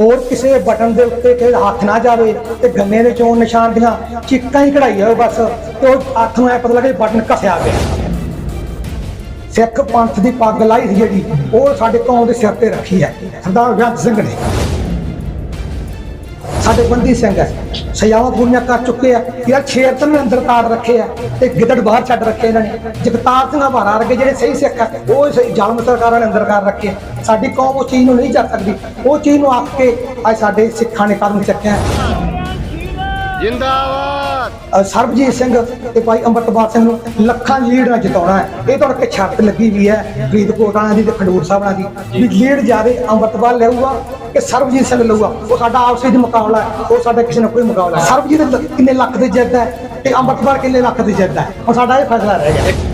ਹੋਰ ਕਿਸੇ ਬਟਨ ਦੇ ਉੱਤੇ ਕਿ ਹੱਥ ਨਾ ਜਾਵੇ ਤੇ ਗੰਨੇ ਦੇ ਚੋਣ ਨਿਸ਼ਾਨ ਦੀਆਂ ਚਿੱਕਾਂ ਹੀ ਕਢਾਈ ਹੋਵੇ ਬਸ। ਤੇ ਉਹ ਹੱਥ ਨੂੰ ਐ ਪਤਾ ਲੱਗੇ ਬਟਨ ਘਸਿਆ ਗਿਆ। ਸਿੱਖ ਪੰਥ ਦੀ ਪੱਗ ਲਾਈ ਸੀ ਜਿਹੜੀ, ਉਹ ਸਾਡੇ ਕੌਮ ਦੇ ਸਿਰ ਤੇ ਰੱਖੀ ਹੈ। ਸਰਦਾਰ ਬੇਅੰਤ ਸਿੰਘ ਨੇ। ਸਾਡੇ ਬੰਦੀ ਸਿੰਘ ਹੈ। ਸਜਾਵਤ ਬੁਣੀਆਂ ਕਰ ਚੁੱਕੇ ਆ। ਯਾਰ ਛੇਰ ਤਾਂ ਨੇ ਅੰਦਰ ਤਾੜ ਰੱਖੇ ਆ ਤੇ ਗਿੱਦੜ ਬਾਹਰ ਛੱਡ ਰੱਖੇ ਇਹਨਾਂ ਨੇ। ਜਗਤਾਰ ਸਿੰਘ ਹਵਾਰਾ ਵਰਗੇ ਜਿਹੜੇ ਸਹੀ ਸਿੱਖ ਆ, ਉਹ ਸਹੀ ਜ਼ਾਲਮ ਸਰਕਾਰਾਂ ਨੇ ਅੰਦਰ ਕਰ ਰੱਖੇ ਆ। ਸਾਡੀ ਕੌਮ ਉਸ ਚੀਜ਼ ਨੂੰ ਨਹੀਂ ਕਰ ਸਕਦੀ। ਉਹ ਚੀਜ਼ ਨੂੰ ਆਖ ਕੇ ਅੱਜ ਸਾਡੇ ਸਿੱਖਾਂ ਨੇ ਕਦਮ ਚੱਕਿਆ। ਜਿੰਦਾਬਾਦ। ਸਰਬਜੀਤ ਸਿੰਘ ਤੇ ਭਾਈ ਅੰਮ੍ਰਿਤਪਾਲ ਸਿੰਘ ਨੂੰ ਲੱਖਾਂ ਲੀਡ ਨਾਲ ਜਿਤਾਉਣਾ ਹੈ। ਇਹ ਤੁਹਾਡੇ ਕਿ ਛੱਤ ਲੱਗੀ ਵੀ ਹੈ, ਫਰੀਦਕੋਟ ਵਾਲਿਆਂ ਦੀ ਤੇ ਖਡੂਰ ਸਾਹਿਬ ਵਾਲਿਆਂ ਦੀ। ਵੀ ਲੀਡ ਜਿਆਦੇ ਅੰਮ੍ਰਿਤਪਾਲ ਲਊਗਾ ਕਿ ਸਰਬਜੀਤ ਸਿੰਘ ਲਊਗਾ? ਉਹ ਸਾਡਾ ਆਪਸੀ ਵਿੱਚ ਮੁਕਾਬਲਾ ਹੈ, ਉਹ ਸਾਡਾ ਕਿਸੇ ਨਾਲ ਕੋਈ ਮੁਕਾਬਲਾ ਸਰਬਜੀਤ ਕਿੰਨੇ ਲੱਖ ਦੇ ਜਿੱਤ ਹੈ ਤੇ ਅੰਮ੍ਰਿਤਪਾਲ ਕਿੰਨੇ ਲੱਖ ਦੇ ਜਿੱਤ ਹੈ? ਹੁਣ ਸਾਡਾ ਇਹ ਫੈਸਲਾ ਰਹਿ ਗਿਆ।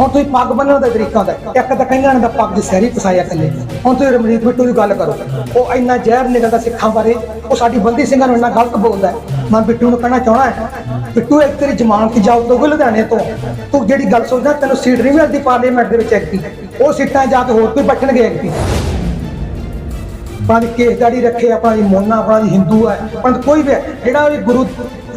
ਹੁਣ ਤੁਸੀਂ ਪੱਗ ਬੰਨਣ ਦਾ ਤਰੀਕਾ ਹੁੰਦਾ ਇੱਕ ਤਾਂ ਕਈਆਂ ਨੇ ਪੱਗ ਦੇ ਸਹਿਰੀ ਫਸਾਇਆ ਥੱਲੇ ਹੁਣ ਤੁਸੀਂ ਰਮਨੀਤ ਬਿੱਟੂ ਦੀ ਗੱਲ ਕਰੋ। ਉਹ ਇੰਨਾ ਜ਼ਹਿਰ ਨਿਕਲਦਾ ਸਿੱਖਾਂ ਬਾਰੇ। ਉਹ ਸਾਡੀ ਬੰਦੀ ਸਿੰਘਾਂ ਨੂੰ ਇੰਨਾ ਗਲਤ ਬੋਲਦਾ ਮੈਂ ਬਿੱਟੂ ਨੂੰ ਕਹਿਣਾ ਚਾਹਣਾ ਹੈ ਬਿੱਟੂ ਇੱਕ ਤੇਰੀ ਜ਼ਮਾਨਤ ਤੇ ਜਾਓ ਤੋਂ ਲੁਧਿਆਣੇ ਤੋਂ? ਤੂੰ ਜਿਹੜੀ ਗੱਲ ਸੋਚਦਾ ਤੈਨੂੰ ਸੀਟ ਨਹੀਂ ਮਿਲਦੀ ਪਾਰਲੀਮੈਂਟ ਦੇ ਵਿੱਚ ਐਕਟੀ ਉਹ ਸੀਟਾਂ ਜਾ ਕੇ ਹੋਰ ਕੋਈ ਬੈਠਣਗੇ ਐਕਟੀ ਆਪਣਾ ਕੇਸ ਦਾੜੀ ਰੱਖੇ ਆਪਣਾ ਦੀ ਮੋਨਾ ਆਪਣਾ ਦੀ ਹਿੰਦੂ ਹੈ ਪਰ ਕੋਈ ਵੀ ਹੈ, ਜਿਹੜਾ ਵੀ ਗੁਰੂ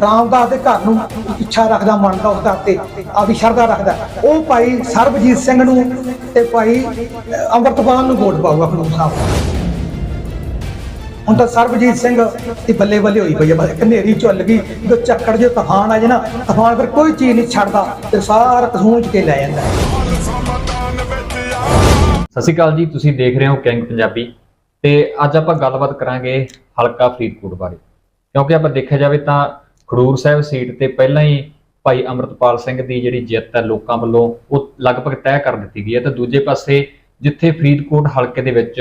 ਰਾਮਦਾਸ ਦੇ ਘਰ ਨੂੰ ਇੱਛਾ ਰੱਖਦਾ ਮਨ ਮੰਨਦਾ ਉਸਦਾ ਤੇ ਆਪਦੀ ਸ਼ਰਧਾ ਰੱਖਦਾ। ਉਹ ਭਾਈ ਸਰਬਜੀਤ ਸਿੰਘ ਨੂੰ ਤੇ ਭਾਈ ਅੰਮ੍ਰਿਤਪਾਲ ਨੂੰ ਵੋਟ ਪਾਊਗਾ ਖਡੂਰ ਸਾਹਿਬ। ਹੁਣ ਤਾਂ ਸਰਬਜੀਤ ਸਿੰਘ ਦੀ ਬੱਲੇ ਬੱਲੇ ਹੋਈ ਪਈ ਹੈ ਬਸ ਹਨੇਰੀ ਝੁੱਲ ਗਈ, ਜਦੋਂ ਚੱਕੜ ਜੇ ਤੂਫਾਨ ਆ ਜੇ ਨਾ, ਤੂਫਾਨ ਫਿਰ ਕੋਈ ਚੀਜ਼ ਨਹੀਂ ਛੱਡਦਾ ਤੇ ਸਾਰਾ ਕਸੂੰਜ ਕੇ ਲੈ ਜਾਂਦਾ ਸਤਿ ਸ਼੍ਰੀ ਅਕਾਲ ਜੀ, ਤੁਸੀਂ ਦੇਖ ਰਹੇ ਹੋ ਕਿੰਗ ਪੰਜਾਬੀ ਤੇ ਅੱਜ ਆਪਾਂ ਗੱਲਬਾਤ ਕਰਾਂਗੇ ਹਲਕਾ ਫਰੀਦਕੋਟ ਬਾਰੇ। ਕਿਉਂਕਿ ਆਪਾਂ ਦੇਖਿਆ ਜਾਵੇ ਤਾਂ ਖਡੂਰ ਸਾਹਿਬ ਸੀਟ ਤੇ ਪਹਿਲਾਂ ਹੀ ਭਾਈ ਅਮਰਤਪਾਲ ਸਿੰਘ ਦੀ ਜਿਹੜੀ ਜਿੱਤ ਹੈ ਲੋਕਾਂ ਵੱਲੋਂ, ਉਹ ਲਗਭਗ ਤੈਅ ਕਰ ਦਿੱਤੀ ਗਈ ਹੈ। ਤੇ ਦੂਜੇ ਪਾਸੇ ਜਿੱਥੇ ਫਰੀਦਕੋਟ ਹਲਕੇ ਦੇ ਵਿੱਚ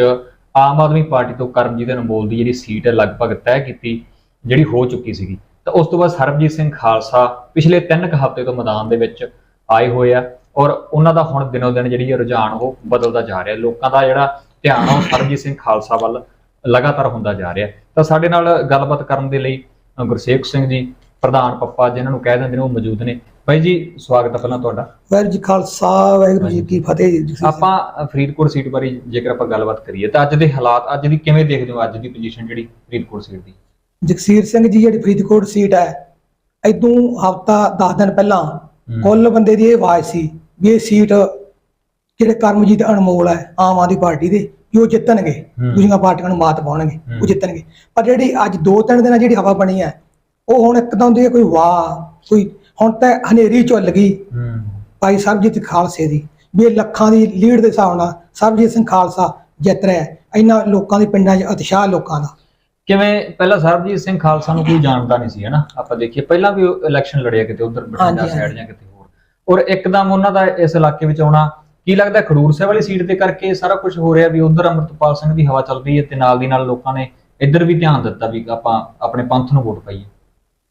ਆਮ ਆਦਮੀ ਪਾਰਟੀ ਤੋਂ ਕਰਮਜੀਤ ਅਨਮੋਲ ਦੀ ਜਿਹੜੀ ਸੀਟ ਹੈ ਲਗਭਗ ਤੈਅ ਕੀਤੀ, ਜਿਹੜੀ ਹੋ ਚੁੱਕੀ ਸੀਗੀ। ਤਾਂ ਉਸ ਤੋਂ ਬਾਅਦ ਸਰਬਜੀਤ ਸਿੰਘ ਖਾਲਸਾ ਪਿਛਲੇ 3 ਕੁ ਹਫ਼ਤੇ ਤੋਂ ਮੈਦਾਨ ਦੇ ਵਿੱਚ ਆਏ ਹੋਏ ਆ ਔਰ ਉਹਨਾਂ ਦਾ ਹੁਣ ਦਿਨੋ ਦਿਨ ਜਿਹੜੀ ਰੁਝਾਨ ਉਹ ਬਦਲਦਾ ਜਾ ਰਿਹਾ। ਲੋਕਾਂ ਦਾ ਜਿਹੜਾ ਧਿਆਨ ਆ, ਉਹ ਸਰਬਜੀਤ ਸਿੰਘ ਖਾਲਸਾ ਵੱਲ ਲਗਾਤਾਰ ਹੁੰਦਾ ਜਾ ਰਿਹਾ। ਤਾਂ ਸਾਡੇ ਨਾਲ ਗੱਲਬਾਤ ਕਰਨ ਦੇ ਲਈ ਅ, ਗੁਰਸੇਵਕ ਸਿੰਘ ਜੀ ਪ੍ਰਧਾਨ ਪੱਪਾ ਜਿਨ੍ਹਾਂ ਨੂੰ ਕਹਿ ਦਿੰਦੇ ਨੇ ਉਹ ਮੌਜੂਦ ਨੇ। ਬਾਈ ਜੀ ਸਵਾਗਤ ਹੈ ਪਹਿਲਾਂ ਤੁਹਾਡਾ। ਵਾਹਿਗੁਰੂ ਜੀ ਖਾਲਸਾ ਵਾਹਿਗੁਰੂ ਜੀ ਕੀ ਫਤਿਹ ਆਪਾਂ ਫਰੀਦਕੋਟ ਸੀਟ ਬਾਰੇ ਜੇਕਰ ਆਪਾਂ ਗੱਲਬਾਤ ਕਰੀਏ ਤਾਂ ਅੱਜ ਦੇ ਹਾਲਾਤ ਅੱਜ ਦੀ ਕਿਵੇਂ ਦੇਖਦੇ ਹੋ? ਅੱਜ ਦੀ ਪੋਜੀਸ਼ਨ ਜਿਹੜੀ ਫਰੀਦਕੋਟ ਸੀਟ ਦੀ। ਜਗਸੀਰ ਸਿੰਘ ਜੀ ਜਿਹੜੀ ਫਰੀਦਕੋਟ ਸੀਟ ਹੈ ਇਦੋਂ ਹਫਤਾ 10 ਦਿਨ ਪਹਿਲਾਂ ਕੁੱਲ ਬੰਦੇ ਦੀ ਇਹ ਆਵਾਜ਼ ਸੀ ਵੀ ਇਹ ਸੀਟ ਜਿਹੜੇ ਕਰਮਜੀਤ ਅਨਮੋਲ ਹੈ ਆਮ ਆਦਮੀ ਪਾਰਟੀ ਦੇ। ਉਹ ਜਿੱਤਣਗੇ। ਦੂਜੀਆਂ ਪਾਰਟੀਆਂ ਨੂੰ ਮਾਤ ਪਾਉਣਗੇ। ਉਹ ਜਿੱਤਣਗੇ। ਪਰ ਜਿਹੜੀ ਅੱਜ ਦੋ ਤਿੰਨ ਦਿਨਾਂ ਜਿਹੜੀ ਹਵਾ ਬਣੀ ਹੈ ਉਹ ਹੁਣ ਇੱਕਦਮ ਦੀ ਕੋਈ ਵਾਹ ਕੋਈ ਹੁਣ ਤਾਂ ਹਨੇਰੀ ਝੁੱਲ ਗਈ। ਭਾਈ ਸਰਬਜੀਤ ਖਾਲਸੇ ਦੀ ਵੀ ਇਹ ਲੱਖਾਂ ਦੀ ਲੀਡ ਦੇ ਹਿਸਾਬ ਨਾਲ ਸਰਬਜੀਤ ਸਿੰਘ ਖਾਲਸਾ ਜਿੱਤ ਰਿਹਾ ਇਹਨਾਂ ਲੋਕਾਂ ਦੇ ਪਿੰਡਾਂ 'ਚ ਉਤਸ਼ਾਹ ਲੋਕਾਂ ਦਾ। ਕਿਵੇਂ ਪਹਿਲਾਂ ਸਰਬਜੀਤ ਸਿੰਘ ਖਾਲਸਾ ਨੂੰ ਕੋਈ ਜਾਣਦਾ ਨਹੀਂ ਸੀ ਹਨਾ? ਆਪਾਂ ਦੇਖੀਏ ਪਹਿਲਾਂ ਵੀ ਇਲੈਕਸ਼ਨ ਲੜਿਆ ਕਿਤੇ ਉਧਰ ਬਠਿੰਡਾ ਸਾਈਡ ਜਾਂ ਕਿਤੇ ਹੋਰ। ਔਰ ਇੱਕਦਮ ਉਹਨਾਂ ਦਾ ਇਸ ਇਲਾਕੇ ਵਿੱਚ ਆਉਣਾ ਕੀ ਲੱਗਦਾ ਖਡੂਰ ਸਾਹਿਬ ਵਾਲੀ ਸੀਟ ਤੇ ਕਰਕੇ ਸਾਰਾ ਕੁਝ ਹੋ ਰਿਹਾ ਵੀ ਉਧਰ ਅਮਰਤਪਾਲ ਸਿੰਘ ਦੀ ਹਵਾ ਚੱਲ ਰਹੀ ਹੈ ਤੇ ਨਾਲ ਦੀ ਨਾਲ ਲੋਕਾਂ ਨੇ ਇੱਧਰ ਵੀ ਧਿਆਨ ਦਿੱਤਾ ਵੀ ਆਪਾਂ ਆਪਣੇ ਪੰਥ ਨੂੰ ਵੋਟ ਪਾਈਏ।